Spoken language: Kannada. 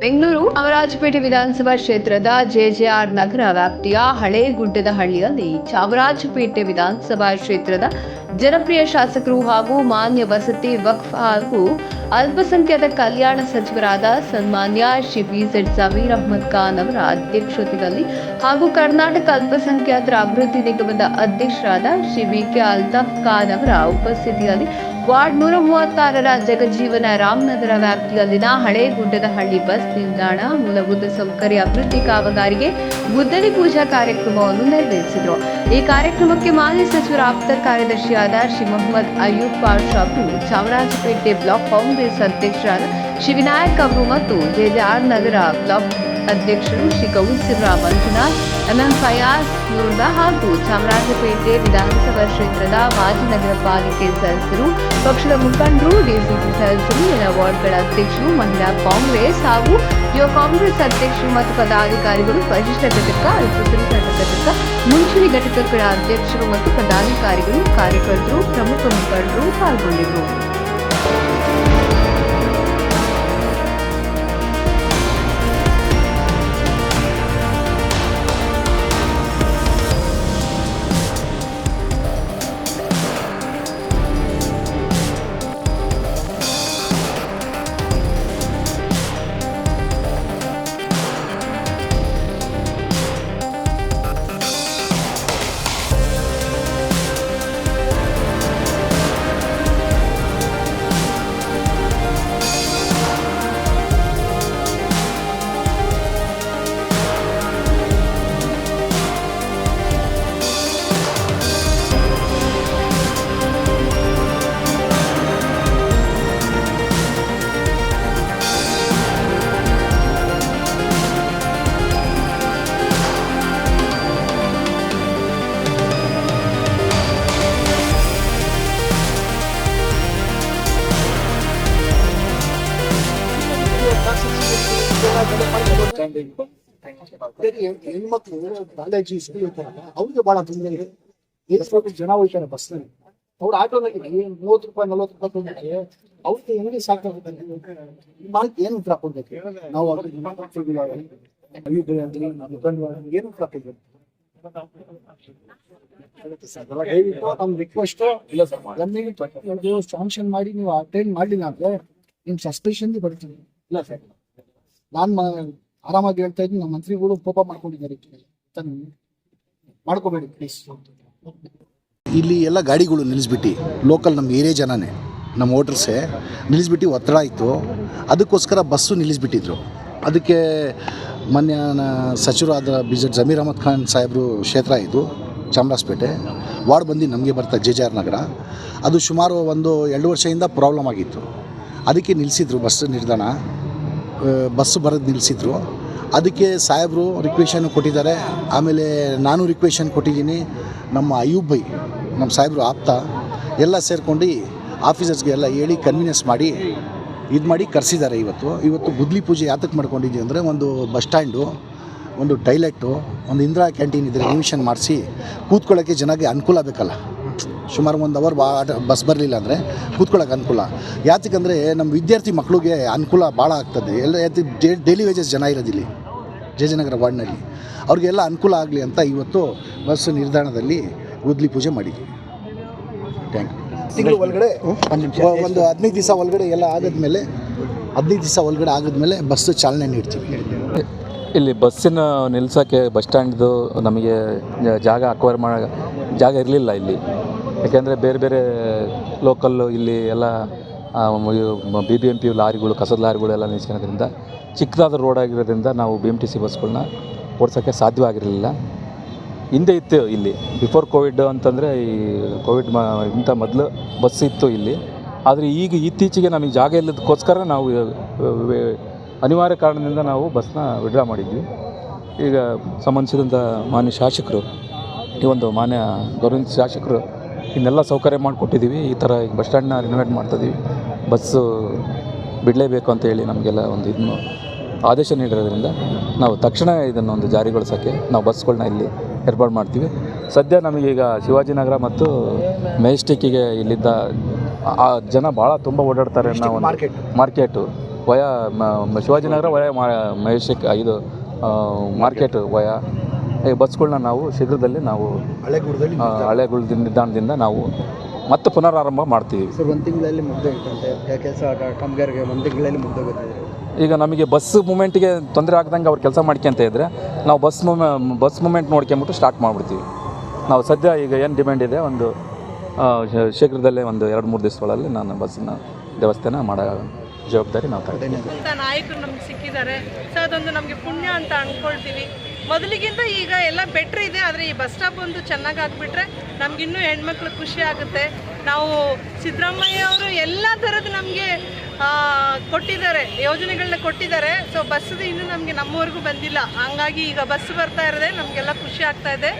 ಬೆಂಗಳೂರು ಅಮರಾಜಪೇಟೆ ವಿಧಾನಸಭಾ ಕ್ಷೇತ್ರದ ಜೆಜೆಆರ್ ನಗರ ವ್ಯಾಪ್ತಿಯ ಹಳೇಗುಡ್ಡದ ಹಳ್ಳಿಯಲ್ಲಿ ಚಾಮರಾಜಪೇಟೆ ವಿಧಾನಸಭಾ ಕ್ಷೇತ್ರದ ಜನಪ್ರಿಯ ಶಾಸಕರು ಹಾಗೂ ಮಾನ್ಯ ವಸತಿ, ವಕ್ಫ್ ಹಾಗೂ ಅಲ್ಪಸಂಖ್ಯಾತ ಕಲ್ಯಾಣ ಸಚಿವರಾದ ಸನ್ಮಾನ್ಯ ಶ್ರೀ ಬಿ ಜೆಡ್ ಜಮೀರ್ ಅಹ್ಮದ್ ಖಾನ್ ಅವರ ಅಧ್ಯಕ್ಷತೆಯಲ್ಲಿ ಹಾಗೂ ಕರ್ನಾಟಕ ಅಲ್ಪಸಂಖ್ಯಾತರ ಅಭಿವೃದ್ಧಿ ನಿಗಮದ ಅಧ್ಯಕ್ಷರಾದ ಶ್ರೀ ಬಿ ಕೆ ಅಲ್ತಾಫ್ ಖಾನ್ ಅವರ ಉಪಸ್ಥಿತಿಯಲ್ಲಿ ವಾರ್ಡ್ ನೂರ ಮೂವತ್ತಾರರ ಜಗಜೀವನ ರಾಮನಗರ ವ್ಯಾಪ್ತಿಯಲ್ಲಿನ ಹಳೆ ಗುಡ್ಡದಹಳ್ಳಿ ಬಸ್ ನಿಲ್ದಾಣ ಮೂಲಭೂತ ಸೌಕರ್ಯ ಅಭಿವೃದ್ಧಿ ಕಾಮಗಾರಿಗೆ ಗುದ್ದಲಿ ಪೂಜಾ ಕಾರ್ಯಕ್ರಮವನ್ನು ನೆರವೇರಿಸಿದರು. ಈ ಕಾರ್ಯಕ್ರಮಕ್ಕೆ ಮಾಜಿ ಸಚಿವರ ಆಪ್ತ ಕಾರ್ಯದರ್ಶಿಯಾದ ಶ್ರೀ ಮೊಹಮ್ಮದ್ ಅಯ್ಯೂಬ್ ಪಾಷಾ ಅವರು ಚಾಮರಾಜಪೇಟೆ ಬ್ಲಾಕ್ ಕಾಂಗ್ರೆಸ್ ಅಧ್ಯಕ್ಷರಾದ ಶ್ರೀ ವಿನಾಯಕ್ ಅವರು ಮತ್ತು ಜೆಜೆಆರ್ ನಗರ ಬ್ಲಾಕ್ ಅಧ್ಯಕ್ಷರು ಶ್ರೀ ಗೌಸಿರ ಮಂಜುನಾಥ್ ಎಂಎಂ ಫಯಾಜ್ ನೂರ್ದಾ ಹಾಗೂ ಚಾಮರಾಜಪೇಟೆ ವಿಧಾನಸಭಾ ಕ್ಷೇತ್ರದ ಮಾಜಿ ನಗರ ಪಾಲಿಕೆ ಸದಸ್ಯರು, ಪಕ್ಷದ ಮುಖಂಡರು ಡಿಸಿಸಿ ಸದಸ್ಯರು, ಎಲ್ಲ ವಾರ್ಡ್ಗಳ ಅಧ್ಯಕ್ಷರು, ಮಹಿಳಾ ಕಾಂಗ್ರೆಸ್ ಹಾಗೂ ಯುವ ಕಾಂಗ್ರೆಸ್ ಅಧ್ಯಕ್ಷರು ಮತ್ತು ಪದಾಧಿಕಾರಿಗಳು, ಪರಿಶಿಷ್ಟ ಘಟಕ, ಅಲ್ಪಸಂಖ್ಯಾತ ಘಟಕ, ಮುಂಚೂಣಿ ಘಟಕಗಳ ಅಧ್ಯಕ್ಷರು ಮತ್ತು ಪದಾಧಿಕಾರಿಗಳು, ಕಾರ್ಯಕರ್ತರು, ಪ್ರಮುಖ ಮುಖಂಡರು ಪಾಲ್ಗೊಂಡಿದ್ದರು. ಹೆಣ್ಮಕ್ಳು ಅವ್ರಿಗೆ ಬಹಳ ತೊಂದರೆ ಇದೆ ಎಷ್ಟು ಜನ ಹೋಗ್ತಾರೆ ಬಸ್ನಲ್ಲಿ ಅವ್ರು ಆಟೋದಲ್ಲಿ ಮೂವತ್ತು ರೂಪಾಯಿ ನಲ್ವತ್ತು ರೂಪಾಯಿ ತೊಗೊಂಡ್ರೆ ಅವ್ರಿಗೆ ಹೆಂಗೆ ಸಾಕಾಗುತ್ತೆ ಏನು ಕೊಡ್ಬೇಕು ನಾವು ಏನು ದಯವಿಟ್ಟು ನಮ್ ರಿಕ್ವೆಸ್ಟ್ ಇಲ್ಲ ಸರ್ ಸ್ಯಾಂಕ್ಷನ್ ಮಾಡಿ ನೀವು ಅಟೆಂಡ್ ಮಾಡಲಿಲ್ಲ ಅಂದ್ರೆ ನಿಮ್ ಸಸ್ಪೆಷನ್ ಬರ್ತೀನಿ ಇಲ್ಲ ಸರ್ ನಾನ್ ಆರಾಮಾಗಿ ಹೇಳ್ತಾ ಇದ್ದೀನಿ. ನಮ್ಮ ಮಂತ್ರಿಗಳು ಕೋಪ ಮಾಡ್ಕೊಂಡಿದ್ದಾರೆ ಮಾಡ್ಕೋಬೇಡಿ ಪ್ಲೀಸ್ ಇಲ್ಲಿ ಎಲ್ಲ ಗಾಡಿಗಳು ನಿಲ್ಲಿಸ್ಬಿಟ್ಟು. ಲೋಕಲ್ ನಮ್ಮ ಏರಿಯಾ ಜನನೇ, ನಮ್ಮ ವೋಟರ್ಸೇ ನಿಲ್ಲಿಸ್ಬಿಟ್ಟು, ಒತ್ತಡ ಆಯಿತು. ಅದಕ್ಕೋಸ್ಕರ ಬಸ್ಸು ನಿಲ್ಲಿಸ್ಬಿಟ್ಟಿದ್ರು. ಅದಕ್ಕೆ ಮೊನ್ನೆ ಸಚಿವ ಸಚಿವರಾದ ಬಿ ಜೆ ಜಮೀರ್ ಅಹಮದ್ ಖಾನ್ ಸಾಹೇಬರು ಕ್ಷೇತ್ರ ಇದು, ಚಾಮರಾಜಪೇಟೆ. ವಾರ್ಡ್ ಬಂದು ನಮಗೆ ಬರ್ತಾ ಜೆ ಜೆ ಆರ್ ನಗರ. ಅದು ಸುಮಾರು ಒಂದು ಎರಡು ವರ್ಷದಿಂದ ಪ್ರಾಬ್ಲಮ್ ಆಗಿತ್ತು. ಅದಕ್ಕೆ ನಿಲ್ಲಿಸಿದ್ರು ಬಸ್ ನಿಲ್ದಾಣ ಬಸ್ಸು ಬರೋದು ನಿಲ್ಲಿಸಿದ್ರು ಅದಕ್ಕೆ ಸಾಹೇಬರು ರಿಕ್ವೆಷನ್ ಕೊಟ್ಟಿದ್ದಾರೆ. ಆಮೇಲೆ ನಾನು ರಿಕ್ವೆಷನ್ ಕೊಟ್ಟಿದ್ದೀನಿ. ನಮ್ಮ ಅಯ್ಯೂಬ್ ಬೈ, ನಮ್ಮ ಸಾಹೇಬರು ಆಪ್ತ, ಎಲ್ಲ ಸೇರ್ಕೊಂಡು ಆಫೀಸರ್ಸ್ಗೆ ಎಲ್ಲ ಹೇಳಿ ಕನ್ವಿನೆನ್ಸ್ ಮಾಡಿ, ಇದು ಮಾಡಿ ಕರೆಸಿದ್ದಾರೆ ಇವತ್ತು. ಇವತ್ತು ಗುದ್ಲಿ ಪೂಜೆ ಯಾತಕ್ಕೆ ಮಾಡ್ಕೊಂಡಿದ್ದೀವಿ ಅಂದರೆ ಒಂದು ಬಸ್ ಸ್ಟ್ಯಾಂಡು, ಒಂದು ಟೈಲೆಟು ಒಂದು ಇಂದಿರಾ ಕ್ಯಾಂಟೀನ್ ಇದ್ರೆ ರಿವಿಷನ್ ಮಾಡಿಸಿ ಕೂತ್ಕೊಳ್ಳೋಕ್ಕೆ ಜನಕ್ಕೆ ಅನುಕೂಲ ಬೇಕಲ್ಲ ಸುಮಾರು ಒಂದು ಅವರ್ ಬಾ ಬಸ್ ಬರಲಿಲ್ಲ ಅಂದರೆ ಕೂತ್ಕೊಳ್ಳೋಕೆ ಅನುಕೂಲ. ಯಾತಕ್ಕಂದರೆ ನಮ್ಮ ವಿದ್ಯಾರ್ಥಿ ಮಕ್ಕಳಿಗೆ ಅನುಕೂಲ ಭಾಳ ಆಗ್ತದೆ. ಎಲ್ಲ ಯಾತಿ ಡೈಲಿ ವೇಜಸ್ ಜನ ಇರೋದಿಲ್ಲ ಜಯಜನಗರ ವಾರ್ಡ್ನಲ್ಲಿ ಅವ್ರಿಗೆಲ್ಲ ಅನುಕೂಲ ಆಗಲಿ ಅಂತ ಇವತ್ತು ಬಸ್ ನಿಲ್ದಾಣದಲ್ಲಿ ಗುದ್ಲಿ ಪೂಜೆ ಮಾಡಿದ್ವಿ. ಥ್ಯಾಂಕ್ ಯು ತಿಂಗಳು ಒಳಗಡೆ? ಒಂದು ಹದಿನೈದು ದಿವಸ ಒಳಗಡೆ ಎಲ್ಲ ಆದಮೇಲೆ ಹದಿನೈದು ದಿವಸ ಒಳಗಡೆ ಆಗಿದ್ಮೇಲೆ ಬಸ್ಸು ಚಾಲನೆ ನೀಡ್ತೀವಿ. ಇಲ್ಲಿ ಬಸ್ಸಿನ ನಿಲ್ಸೋಕ್ಕೆ ಬಸ್ ಸ್ಟ್ಯಾಂಡ್ದು ನಮಗೆ ಜಾಗ ಅಕ್ವೈರ್ ಮಾಡೋ ಜಾಗ ಇರಲಿಲ್ಲ ಇಲ್ಲಿ. ಯಾಕೆಂದರೆ ಬೇರೆ ಬೇರೆ ಲೋಕಲ್ಲು ಇಲ್ಲಿ ಎಲ್ಲ ಬಿ ಬಿ ಎಂ ಪಿ ಲಾರಿಗಳು, ಕಸದ ಲಾರಿಗಳು ಎಲ್ಲ ನಿಲ್ಸ್ಕೊಳೋದ್ರಿಂದ ಚಿಕ್ಕದಾದ ರೋಡ್ ಆಗಿರೋದ್ರಿಂದ ನಾವು ಬಿ ಎಂ ಟಿ ಸಿ ಬಸ್ಗಳನ್ನ ಓಡಿಸೋಕ್ಕೆ ಸಾಧ್ಯವಾಗಿರಲಿಲ್ಲ ಹಿಂದೆ ಇತ್ತು ಇಲ್ಲಿ. ಬಿಫೋರ್ ಕೋವಿಡ್ ಅಂತಂದರೆ ಈ ಕೋವಿಡ್ ಮ ಇಂಥ ಮೊದಲು ಬಸ್ ಇತ್ತು ಇಲ್ಲಿ. ಆದರೆ ಈಗ ಇತ್ತೀಚೆಗೆ ನಮಗೆ ಜಾಗ ಇಲ್ಲದಕ್ಕೋಸ್ಕರ ನಾವು ಅನಿವಾರ್ಯ ಕಾರಣದಿಂದ ನಾವು ಬಸ್ನ ವಿಡ್ರಾ ಮಾಡಿದ್ವಿ. ಈಗ ಸಂಬಂಧಿಸಿದಂಥ ಮಾನ್ಯ ಶಾಸಕರು, ಈ ಒಂದು ಮಾನ್ಯ ಗೌರ್ಮೆಂಟ್ ಶಾಸಕರು ಇನ್ನೆಲ್ಲ ಸೌಕರ್ಯ ಮಾಡಿಕೊಟ್ಟಿದ್ದೀವಿ. ಈ ಥರ ಈಗ ಬಸ್ ಸ್ಟ್ಯಾಂಡ್ನ ರಿನೋವೇಟ್ ಮಾಡ್ತಿದ್ವಿ ಬಸ್ಸು ಬಿಡಲೇಬೇಕು ಅಂತ ಹೇಳಿ ನಮಗೆಲ್ಲ ಒಂದು ಇದನ್ನು ಆದೇಶ ನೀಡಿರೋದ್ರಿಂದ ನಾವು ತಕ್ಷಣ ಇದನ್ನು ಒಂದು ಜಾರಿಗೊಳಿಸೋಕ್ಕೆ ನಾವು ಬಸ್ಗಳನ್ನ ಇಲ್ಲಿ ಏರ್ಪಾಡು ಮಾಡ್ತೀವಿ. ಸದ್ಯ ನಮಗೀಗ ಶಿವಾಜಿನಗರ ಮತ್ತು ಮೆಜೆಸ್ಟಿಕ್ಕಿಗೆ ಇಲ್ಲಿದ್ದ ಆ ಜನ ಭಾಳ ತುಂಬ ಓಡಾಡ್ತಾರೆ ಅನ್ನೋ ಒಂದು market market via Shivajinagar via ಮಹೇಶಕ್ ಇದು ಮಾರ್ಕೆಟ್ ವಯ. ಈ ಬಸ್ಗಳನ್ನ ನಾವು ಶೀಘ್ರದಲ್ಲಿ ನಾವು ಹಳೆಗುಳದಲ್ಲಿ ಹಳೆಗುಳ ನಿಲ್ದಾಣದಿಂದ ನಾವು ಮತ್ತೆ ಪುನರಾರಂಭ ಮಾಡ್ತೀವಿ. ಸರ್ ಒಂದು ತಿಂಗಳಲ್ಲಿ ಮುಗ್ದೋಗಿತ್ತಂತೆ ಕೆಲಸ ಕಾಮಗಾರಿಗೆ ಒಂದು ತಿಂಗಳಲ್ಲಿ ಮುಗ್ದೋಗುತ್ತೆ. ಈಗ ನಮಗೆ ಬಸ್ ಮೂಮೆಂಟ್ಗೆ ತೊಂದರೆ ಆಗ್ದಂಗೆ ಅವ್ರು ಕೆಲಸ ಮಾಡ್ಕೊಂತ ಇದ್ದರೆ ನಾವು ಬಸ್ ಮೂಮೆ ಬಸ್ ಮೂಮೆಂಟ್ ನೋಡ್ಕೊಂಬಿಟ್ಟು ಸ್ಟಾರ್ಟ್ ಮಾಡಿಬಿಡ್ತೀವಿ. ನಾವು ಸದ್ಯ ಈಗ ಏನು ಡಿಮ್ಯಾಂಡ್ ಇದೆ? ಒಂದು ಶೀಘ್ರದಲ್ಲೇ ಒಂದು ಎರಡು ಮೂರು ದಿವಸಗಳಲ್ಲಿ ನಾನು ಬಸ್ಸನ್ನ ವ್ಯವಸ್ಥೆನ ಮಾಡೋ ಜವಾಬ್ದಾರಿ ನಾವು ತಗೊಂಡಿದ್ದೀವಿ ನಾಯಕರು ನಮ್ಗೆ ಸಿಕ್ಕಿದ್ದಾರೆ. ಸೊ ಅದೊಂದು ನಮಗೆ ಪುಣ್ಯ ಅಂತ ಅಂದ್ಕೊಳ್ತೀವಿ. ಮೊದಲಿಗಿಂತ ಈಗ ಎಲ್ಲ ಬೆಟ್ರ್ ಇದೆ, ಆದರೆ ಈ ಬಸ್ ಸ್ಟಾಪ್ ಒಂದು ಚೆನ್ನಾಗಿ ಆಗಿಬಿಟ್ರೆ ನಮಗಿನ್ನೂ ಹೆಣ್ಮಕ್ಳು ಖುಷಿ ಆಗುತ್ತೆ. ನಾವು ಸಿದ್ದರಾಮಯ್ಯ ಅವರು ಎಲ್ಲ ಥರದ್ದು ನಮಗೆ ಕೊಟ್ಟಿದ್ದಾರೆ ಯೋಜನೆಗಳನ್ನ ಕೊಟ್ಟಿದ್ದಾರೆ. ಸೊ ಬಸ್ಸದು ಇನ್ನೂ ನಮಗೆ ನಮ್ಮವರೆಗೂ ಬಂದಿಲ್ಲ. ಹಂಗಾಗಿ ಈಗ ಬಸ್ ಬರ್ತಾ ಇರೋದೆ ನಮಗೆಲ್ಲ ಖುಷಿ ಆಗ್ತಾ ಇದೆ.